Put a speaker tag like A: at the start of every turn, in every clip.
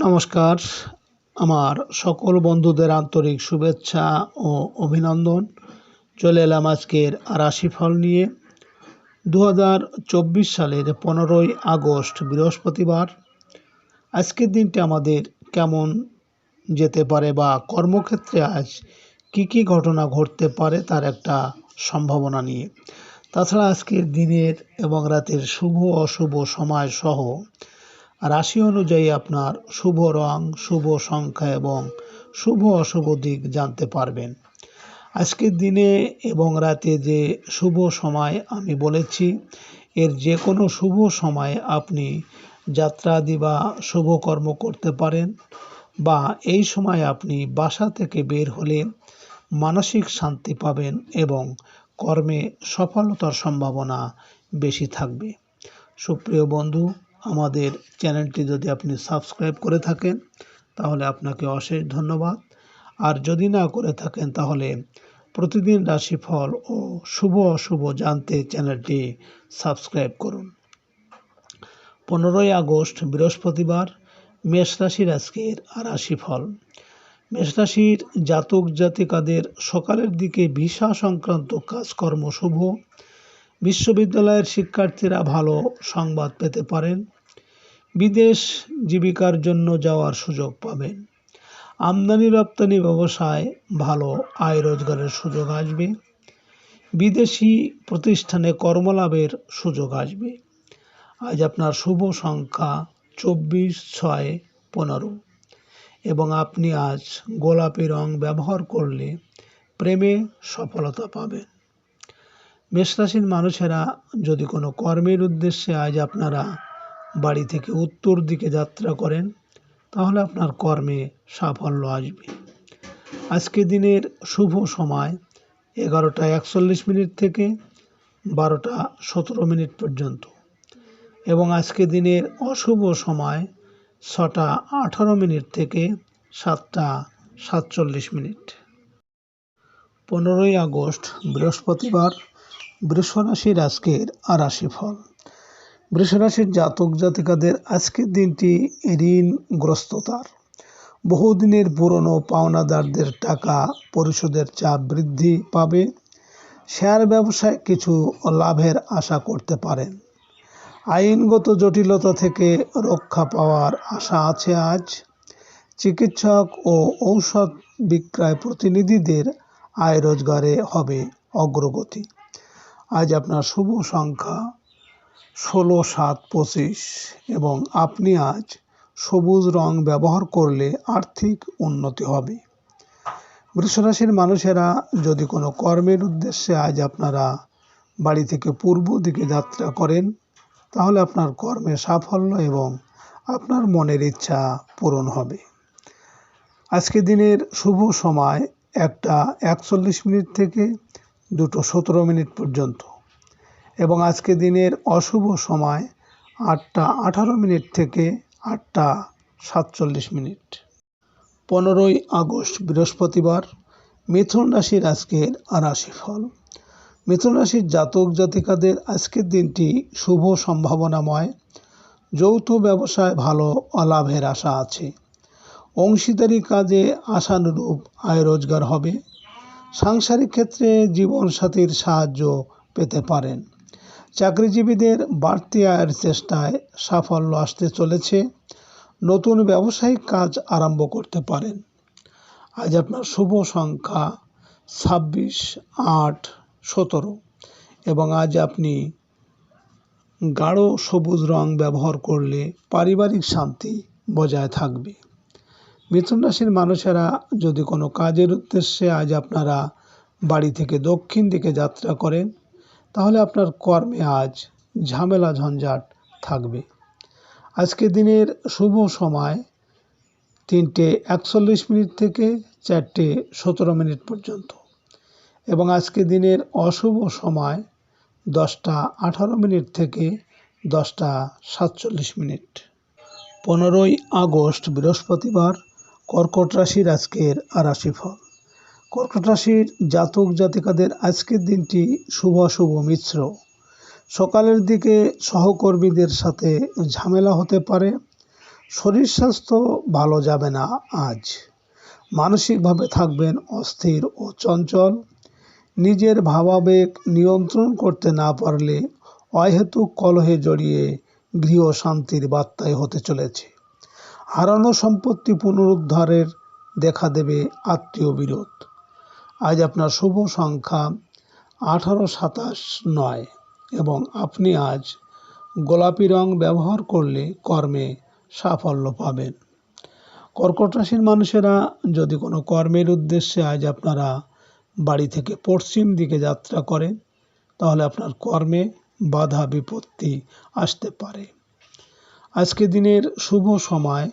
A: নমস্কার। আমার সকল বন্ধুদের আন্তরিক শুভেচ্ছা ও অভিনন্দন। চলে এলাম আজকের রাশিফল নিয়ে। দু হাজার চব্বিশ সালের পনেরোই আগস্ট, বৃহস্পতিবার। আজকের দিনটি আমাদের কেমন যেতে পারে বা কর্মক্ষেত্রে আজ কি কি ঘটনা ঘটতে পারে তার একটা সম্ভাবনা নিয়ে। তাছাড়া আজকের দিনের এবং রাতের শুভ অশুভ সময় সহ রাশি অনুযায়ী আপনার শুভ রং, শুভ সংখ্যা এবং শুভ অশুভ দিক জানতে পারবেন। আজকের দিনে এবং রাতে যে শুভ সময় আমি বলেছি, এর যে কোনো শুভ সময়ে আপনি যাত্রাদি বা শুভ কর্ম করতে পারেন বা এই সময় আপনি বাসা থেকে বের হলে মানসিক শান্তি পাবেন এবং কর্মে সফলতার সম্ভাবনা বেশি থাকবে। সুপ্রিয় বন্ধু আমাদের চ্যানেলটি যদি আপনি সাবস্ক্রাইব করে থাকেন, তাহলে আপনাকে অশেষ ধন্যবাদ। আর যদি না করে থাকেন, তাহলে প্রতিদিন রাশিফল ও শুভ অশুভ জানতে চ্যানেলটি সাবস্ক্রাইব করুন। পনেরোই আগস্ট, বৃহস্পতিবার, মেষ রাশির আজকের রাশিফল। মেষ রাশির জাতক জাতিকাদের সকালের দিকে ভিসা সংক্রান্ত কাজকর্ম শুভ। বিশ্ববিদ্যালয়ের শিক্ষার্থীরা ভালো সংবাদ পেতে পারেন, বিদেশ জীবিকার জন্য যাওয়ার সুযোগ পাবেন। আমদানি রপ্তানি ব্যবসায় ভালো আয় রোজগারের সুযোগ আসবে। বিদেশি প্রতিষ্ঠানে কর্মলাভের সুযোগ আসবে। আজ আপনার শুভ সংখ্যা চব্বিশ ছয় পনেরো এবং আপনি আজ গোলাপি রং ব্যবহার করলে প্রেমে সফলতা পাবেন। মেষরাশির মানুষেরা যদি কোনো কর্মের উদ্দেশ্যে আজ আপনারা বাড়ি থেকে উত্তর দিকে যাত্রা করেন, তাহলে আপনার কর্মে সাফল্য আসবে। আজকে দিনের শুভ সময় এগারোটা একচল্লিশ মিনিট থেকে বারোটা সতেরো মিনিট পর্যন্ত এবং আজকে দিনের অশুভ সময় ছটা আঠারো মিনিট থেকে সাতটা সাতচল্লিশ মিনিট। পনেরোই আগস্ট বৃহস্পতিবার বৃষরাশির আজকের আরাশি ফল বৃষরাশির জাতক জাতিকাদের আজকের দিনটি ঋণগ্রস্ততার। বহুদিনের পুরনো পাওনাদারদের টাকা পরিশোধের চাপ বৃদ্ধি পাবে। শেয়ার ব্যবসায় কিছু লাভের আশা করতে পারেন। আইনগত জটিলতা থেকে রক্ষা পাওয়ার আশা আছে আজ। চিকিৎসক ও ঔষধ বিক্রয় প্রতিনিধিদের আয় রোজগারে হবে অগ্রগতি। আজ আপনার শুভ সংখ্যা ষোলো, সাত, পঁচিশ এবং আপনি আজ সবুজ রং ব্যবহার করলে আর্থিক উন্নতি হবে। বৃষরাশির মানুষেরা যদি কোনো কর্মের উদ্দেশ্যে আজ আপনারা বাড়ি থেকে পূর্ব দিকে যাত্রা করেন, তাহলে আপনার কর্মে সাফল্য এবং আপনার মনের ইচ্ছা পূরণ হবে। আজকে দিনের শুভ সময় একটা একচল্লিশ মিনিট থেকে দুটো সতেরো মিনিট পর্যন্ত। এবং আজকে দিনের অশুভ সময় আটটা আঠারো মিনিট থেকে আটটা সাতচল্লিশ মিনিট। পনেরোই আগস্ট, বৃহস্পতিবার, মিথুন রাশির আজকের রাশিফল। মিথুন রাশির জাতক জাতিকাদের আজকের দিনটি শুভ সম্ভাবনাময়। যৌথ ব্যবসায় ভালো অলাভের আশা আছে। অংশীদারি কাজে আশানুরূপ আয় রোজগার হবে। সাংসারিক ক্ষেত্রে জীবনসাথীর সাহায্য পেতে পারেন। চাকরিজীবীদের বাড়তি আয়ের চেষ্টায় সাফল্য আসতে চলেছে। নতুন ব্যবসায়িক কাজ আরম্ভ করতে পারেন। আজ আপনার শুভ সংখ্যা ছাব্বিশ আট সতেরো এবং আজ আপনি গাঢ় সবুজ রং ব্যবহার করলে পারিবারিক শান্তি বজায় থাকবে। মিথুন রাশির মানুষেরা যদি কোনো কাজের উদ্দেশ্যে আজ আপনারা বাড়ি থেকে দক্ষিণ দিকে যাত্রা করেন, তাহলে আপনার কর্মে আজ ঝামেলা ঝঞ্ঝাট থাকবে। আজকে দিনের শুভ সময় তিনটে একচল্লিশ মিনিট থেকে চারটে সতেরো মিনিট পর্যন্ত এবং আজকে দিনের অশুভ সময় দশটা আঠারো মিনিট থেকে দশটা সাতচল্লিশ মিনিট। পনেরোই আগস্ট বৃহস্পতিবার কর্কট রাশির আজকের রাশিফল। কর্কট রাশির জাতক জাতিকাদের আজকের দিনটি শুভ শুভ মিশ্র। সকালের দিকে সহকর্মীদের সাথে ঝামেলা হতে পারে। শরীর স্বাস্থ্য ভালো যাবে না আজ। মানসিকভাবে থাকবেন অস্থির ও চঞ্চল। নিজের ভাবাবেগ নিয়ন্ত্রণ করতে না পারলে অহেতুক কলহে জড়িয়ে গৃহ শান্তির বার্তায় হতে চলেছে। হারানো সম্পত্তি পুনরুদ্ধারের দেখা দেবে আত্মীয় বিরোধ আজ আপনার শুভ সংখ্যা আঠারো সাতাশ নয় এবং আপনি আজ গোলাপি রং ব্যবহার করলে কর্মে সাফল্য পাবেন। কর্কট রাশির মানুষেরা, যদি কোনো কর্মের উদ্দেশ্যে আজ আপনারা বাড়ি থেকে পশ্চিম দিকে যাত্রা করেন, তাহলে আপনার কর্মে বাধা বিপত্তি আসতে পারে। আজকে দিনের শুভ সময়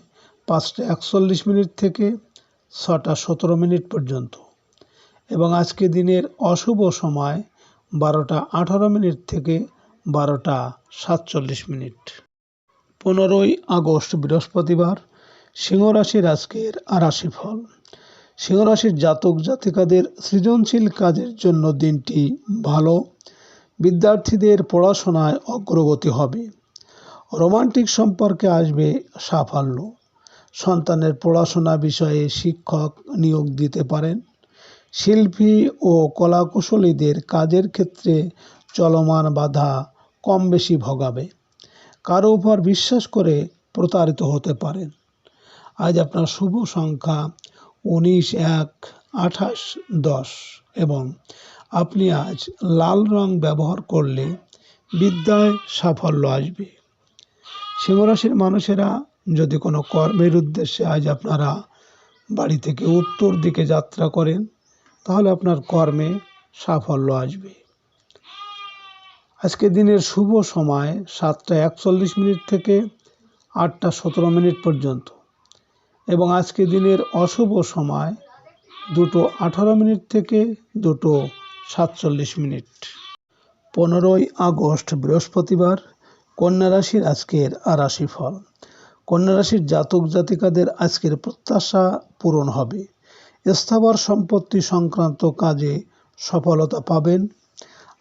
A: পাঁচটা একচল্লিশ মিনিট থেকে ছটা সতেরো মিনিট পর্যন্ত। এবং আজকে দিনের অশুভ সময় বারোটা আঠারো মিনিট থেকে বারোটা সাতচল্লিশ মিনিট। পনেরোই আগস্ট বৃহস্পতিবার সিংহরাশির আজকের রাশি ফল সিংহরাশির জাতক জাতিকাদের সৃজনশীল কাজের জন্য দিনটি ভালো। বিদ্যার্থীদের পড়াশোনায় অগ্রগতি হবে। রোমান্টিক সম্পর্কে আসবে সাফল্য। সন্তানের পড়াশোনা বিষয়ে শিক্ষক নিয়োগ দিতে পারেন। শিল্পী ও কলাকুশলীদের কাজের ক্ষেত্রে চলমান বাধা কম বেশি ভোগাবে। কারও উপর বিশ্বাস করে প্রতারিত হতে পারেন। আজ আপনার শুভ সংখ্যা উনিশ এক আঠাশ দশ এবং আপনি আজ লাল রং ব্যবহার করলে বিদ্যায় সাফল্য আসবে। সিংহরাশির মানুষেরা যদি কোনো কর্মের উদ্দেশ্যে আজ আপনারা বাড়ি থেকে উত্তর দিকে যাত্রা করেন, তাহলে আপনার কর্মে সাফল্য আসবে। আজকে দিনের শুভ সময় সাতটা একচল্লিশ মিনিট থেকে আটটা সতেরো মিনিট পর্যন্ত এবং আজকে দিনের অশুভ সময় দুটো আঠারো মিনিট থেকে দুটো সাতচল্লিশ মিনিট। পনেরোই আগস্ট বৃহস্পতিবার কন্যা রাশির আজকের রাশি ফল কন্যা রাশির জাতক জাতিকাদের আজকের প্রত্যাশা পূরণ হবে। স্থাবর সম্পত্তি সংক্রান্ত কাজে সফলতা পাবেন,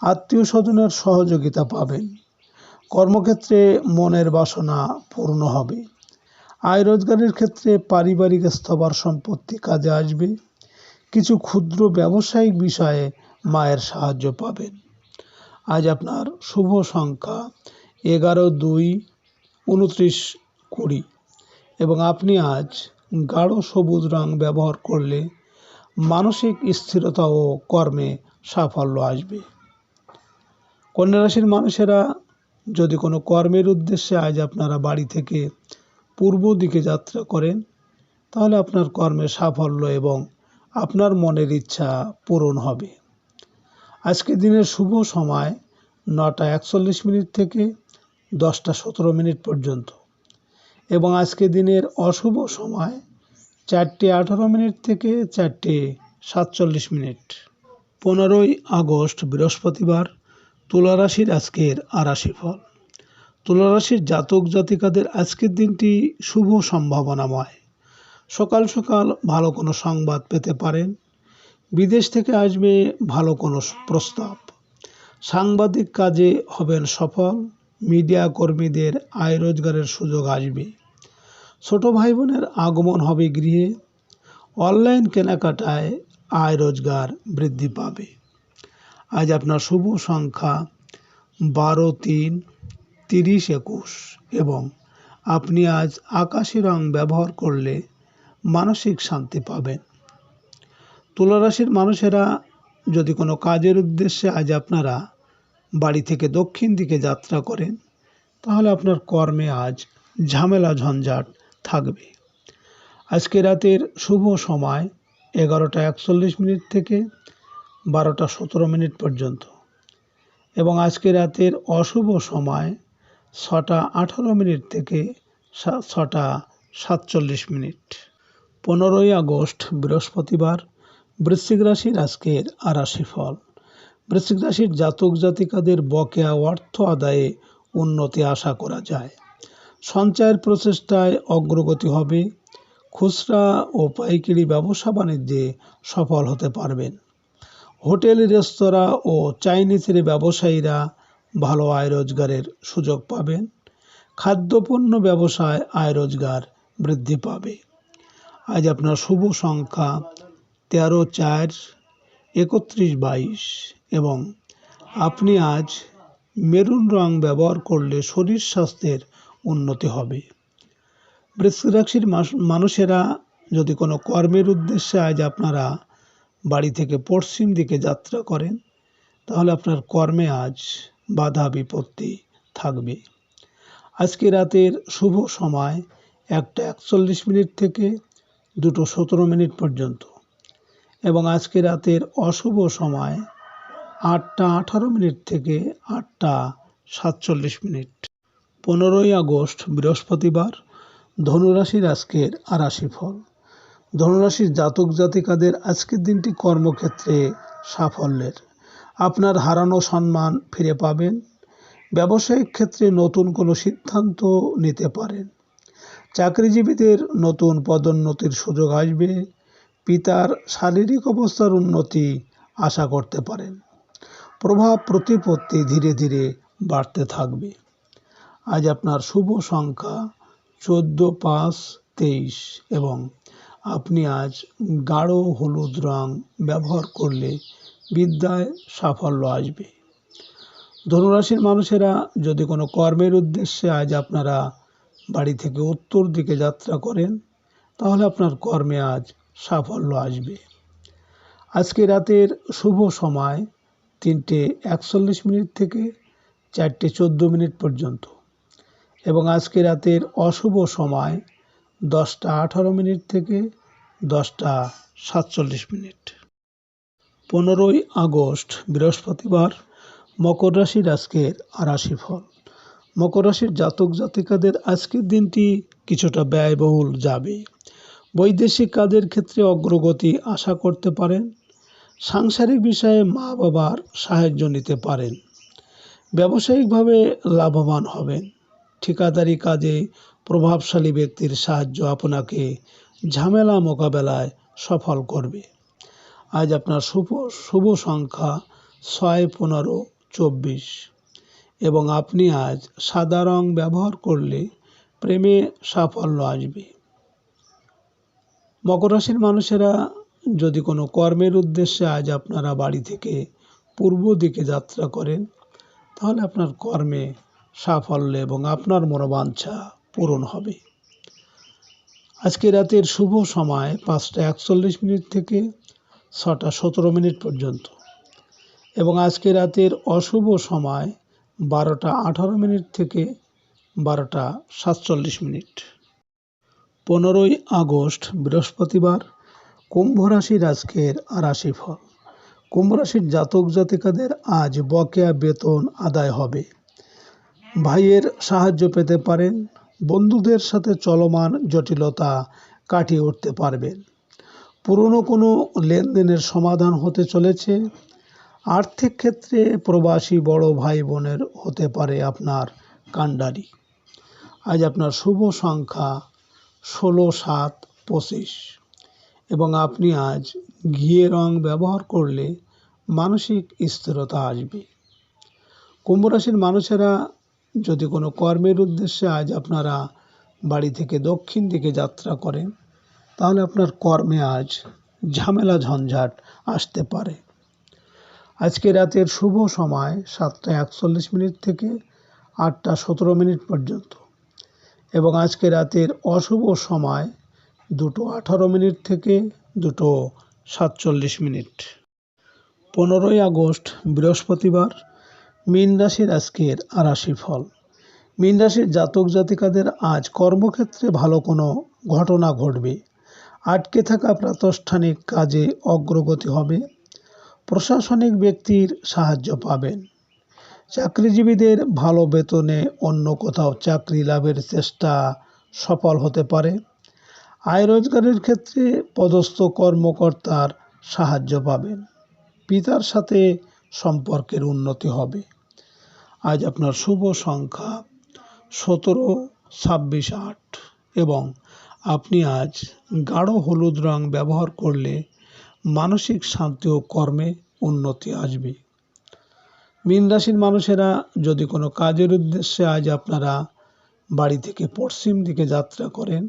A: আত্মীয় স্বজনের সহযোগিতা পাবেন। কর্মক্ষেত্রে মনের বাসনা পূর্ণ হবে। আয় রোজগারের ক্ষেত্রে পারিবারিক স্থবার সম্পত্তি কাজে আসবে। কিছু ক্ষুদ্র ব্যবসায়িক বিষয়ে মায়ের সাহায্য পাবেন। আজ আপনার শুভ সংখ্যা এগারো দুই, উনত্রিশ কুড়ি এবং আপনি আজ গাঢ় সবুজ রং ব্যবহার করলে মানসিক স্থিরতা ও কর্মে সাফল্য আসবে। কন্যা রাশির মানুষেরা, যদি কোনো কর্মের উদ্দেশ্যে আজ আপনারা বাড়ি থেকে পূর্ব দিকে যাত্রা করেন, তাহলে আপনার কর্মে সাফল্য এবং আপনার মনের ইচ্ছা পূরণ হবে। আজকে দিনের শুভ সময় নটা একচল্লিশ মিনিট থেকে দশটা সতেরো মিনিট পর্যন্ত। এবং আজকে দিনের অশুভ সময় চারটে আঠারো মিনিট থেকে চারটে সাতচল্লিশ মিনিট। পনেরোই আগস্ট, বৃহস্পতিবার, তুলারাশির আজকের আরাশি ফল তুলারাশির জাতক জাতিকাদের আজকের দিনটি শুভ সম্ভাবনাময়। সকাল সকাল ভালো কোনো সংবাদ পেতে পারেন। বিদেশ থেকে আসবে ভালো কোনো প্রস্তাব। সাংবাদিক কাজে হবেন সফল। মিডিয়া কর্মীদের আয় রোজগারের সুযোগ আসবে। ছোট ভাই বোনের আগমন হবে গৃহে। অনলাইন কেনাকাটায় আয় রোজগার বৃদ্ধি পাবে। আজ আপনার শুভ সংখ্যা বারো তিন তিরিশ একুশ এবং আপনি আজ আকাশি রং ব্যবহার করলে মানসিক শান্তি পাবেন। তুলারাশির মানুষেরা যদি কোনো কাজের উদ্দেশ্যে আজ আপনারা বাড়ি থেকে দক্ষিণ দিকে যাত্রা করেন, তাহলে আপনার কর্মে আজ ঝামেলা ঝঞ্ঝাট থাকবে। আজকে রাতের শুভ সময় এগারোটা একচল্লিশ মিনিট থেকে বারোটা সতেরো মিনিট পর্যন্ত এবং আজকে রাতের অশুভ সময় ছটা আঠারো মিনিট থেকে ছটা সাতচল্লিশ মিনিট। পনেরোই আগস্ট, বৃহস্পতিবার, বৃশ্চিক রাশির আজকের আরাশি ফল বৃশ্চিক রাশির জাতক জাতিকাদের বকেয়া অর্থ আদায়ে উন্নতি আশা করা যায়। সঞ্চয়ের প্রচেষ্টায় অগ্রগতি হবে, খুচরা ও পাইকারি ব্যবসা বাণিজ্যে সফল হতে পারবেন। হোটেল, রেস্তোরাঁ ও চাইনিজের ব্যবসায়ীরা ভালো আয় রোজগারের সুযোগ পাবেন। খাদ্যপণ্য ব্যবসায় আয় রোজগার বৃদ্ধি পাবে। আজ আপনার শুভ সংখ্যা তেরো, চার, একত্রিশ, বাইশ এবং আপনি আজ মেরুন রং ব্যবহার করলে শরীর স্বাস্থ্যের উন্নতি হবে। বৃশ্চিক রাশির মানুষেরা যদি কোনো কর্মের উদ্দেশ্যে আজ আপনারা বাড়ি থেকে পশ্চিম দিকে যাত্রা করেন, তাহলে আপনার কর্মে আজ বাধা বিপত্তি থাকবে। আজকে রাতের শুভ সময় একটা একচল্লিশ মিনিট থেকে দুটো সতেরো মিনিট পর্যন্ত এবং আজকে রাতের অশুভ সময় আটটা আঠারো মিনিট থেকে আটটা সাতচল্লিশ মিনিট। পনেরোই আগস্ট, বৃহস্পতিবার, ধনুরাশির আজকের আরাশি ফল ধনুরাশির জাতক জাতিকাদের আজকের দিনটি কর্মক্ষেত্রে সাফল্যের। আপনার হারানো সম্মান ফিরে পাবেন। ব্যবসায়িক ক্ষেত্রে নতুন কোনো সিদ্ধান্ত নিতে পারেন। চাকরিজীবীদের নতুন পদোন্নতির সুযোগ আসবে। পিতার শারীরিক অবস্থার উন্নতি আশা করতে পারেন। প্রভাব প্রতিপত্তি ধীরে ধীরে বাড়তে থাকবে। আজ আপনার শুভ সংখ্যা চোদ্দ, পাঁচ, তেইশ এবং আপনি আজ গাঢ় হলুদ রং ব্যবহার করলে বিদ্যায় সাফল্য আসবে। ধনুরাশির মানুষেরা যদি কোনো কর্মের উদ্দেশ্যে আজ আপনারা বাড়ি থেকে উত্তর দিকে যাত্রা করেন, তাহলে আপনার কর্মে আজ সাফল্য আসবে। আজকে রাতের শুভ সময় তিনটে একচল্লিশ মিনিট থেকে চারটে চোদ্দ মিনিট পর্যন্ত। এবং আজকে রাতের অশুভ সময় দশটা আঠারো মিনিট থেকে দশটা সাতচল্লিশ মিনিট। পনেরোই আগস্ট, বৃহস্পতিবার, মকর রাশির আজকের আরাশি ফল মকর রাশির জাতক জাতিকাদের আজকের দিনটি কিছুটা ব্যয়বহুল যাবে। বৈদেশিক কাজের ক্ষেত্রে অগ্রগতি আশা করতে পারেন। সাংসারিক বিষয়ে মা বাবার সাহায্য নিতে পারেন। ব্যবসায়িকভাবে লাভবান হবেন। ঠিকাদারি কাজে প্রভাবশালী ব্যক্তির সাহায্য আপনাকে ঝামেলা মোকাবেলায় সফল করবে। আজ আপনার শুভ শুভ সংখ্যা ছয়, পনেরো, চব্বিশ এবং আপনি আজ সাদা রং ব্যবহার করলে প্রেমে সাফল্য আসবে। মকর রাশির মানুষেরা যদি কোনো কর্মের উদ্দেশ্যে আজ আপনারা বাড়ি থেকে পূর্ব দিকে যাত্রা করেন, তাহলে আপনার কর্মে সাফল্য এবং আপনার মনোবাঞ্ছা পূরণ হবে। আজকে রাতের শুভ সময় পাঁচটা একচল্লিশ মিনিট থেকে ছটা সতেরো মিনিট পর্যন্ত এবং আজকে রাতের অশুভ সময় বারোটা আঠারো মিনিট থেকে বারোটা সাতচল্লিশ মিনিট। পনেরোই আগস্ট, বৃহস্পতিবার, কুম্ভ রাশির আজকের রাশি ফল কুম্ভ রাশির জাতক জাতিকাদের আজ বকেয়া বেতন আদায় হবে। ভাইয়ের সাহায্য পেতে পারেন, বন্ধুদের সাথে চলমান জটিলতা কাটিয়ে উঠতে পারবেন। পুরনো কোনো লেনদেনের সমাধান হতে চলেছে। আর্থিক ক্ষেত্রে প্রবাসী বড় ভাই বোনের হতে পারে আপনার কাণ্ডারি। আজ আপনার শুভ সংখ্যা ষোলো, সাত, পঁচিশ। এবং আপনি আজ ঘিয়ে রং ব্যবহার করলে মানসিক স্থিরতা আসবে। কুম্ভ রাশির মানুষেরা যদি কোনো কর্মের উদ্দেশ্যে আজ আপনারা বাড়ি থেকে দক্ষিণ দিকে যাত্রা করেন, তাহলে আপনার কর্মে আজ ঝামেলা ঝঞ্ঝাট আসতে পারে। আজকে রাতের শুভ সময় সাতটা একচল্লিশ মিনিট থেকে আটটা সতেরো মিনিট পর্যন্ত এবং আজকে রাতের অশুভ সময় দুটো আঠারো মিনিট থেকে দুটো সাতচল্লিশ মিনিট। পনেরোই আগস্ট বৃহস্পতিবার মীন রাশির আজকের আরাশি ফল। মীন রাশির জাতক জাতিকাদের আজ কর্মক্ষেত্রে ভালো কোনো ঘটনা ঘটবে। আটকে থাকা প্রাতিষ্ঠানিক কাজে অগ্রগতি হবে। প্রশাসনিক ব্যক্তির সাহায্য পাবেন। চাকরিজীবীদের ভালো বেতনে অন্য কোথাও চাকরি লাভের চেষ্টা সফল হতে পারে। আয় রোজগারের ক্ষেত্রে পদস্থ কর্মকর্তার সাহায্য পাবেন। পিতার সাথে সম্পর্কের উন্নতি হবে। আজ আপনার শুভ সংখ্যা সতেরো, ছাব্বিশ, আট এবং আপনি আজ গাঢ় হলুদ রং ব্যবহার করলে মানসিক শান্তি ও কর্মে উন্নতি আসবে। মীন রাশির মানুষেরা যদি কোনো কাজের উদ্দেশ্যে আজ আপনারা বাড়ি থেকে পশ্চিম দিকে যাত্রা করেন,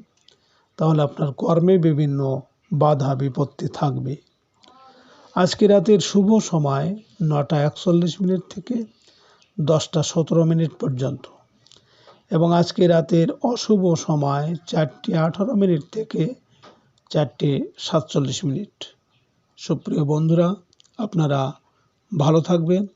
A: তাহলে আপনার কর্মে বিভিন্ন বাধা বিপত্তি থাকবে। আজকে রাতের শুভ সময় নটা একচল্লিশ মিনিট থেকে দশটা সতেরো মিনিট পর্যন্ত। এবং আজকে রাতের অশুভ সময় চারটি আঠারো মিনিট থেকে চারটে সাতচল্লিশ মিনিট। সুপ্রিয় বন্ধুরা, আপনারা ভালো থাকবেন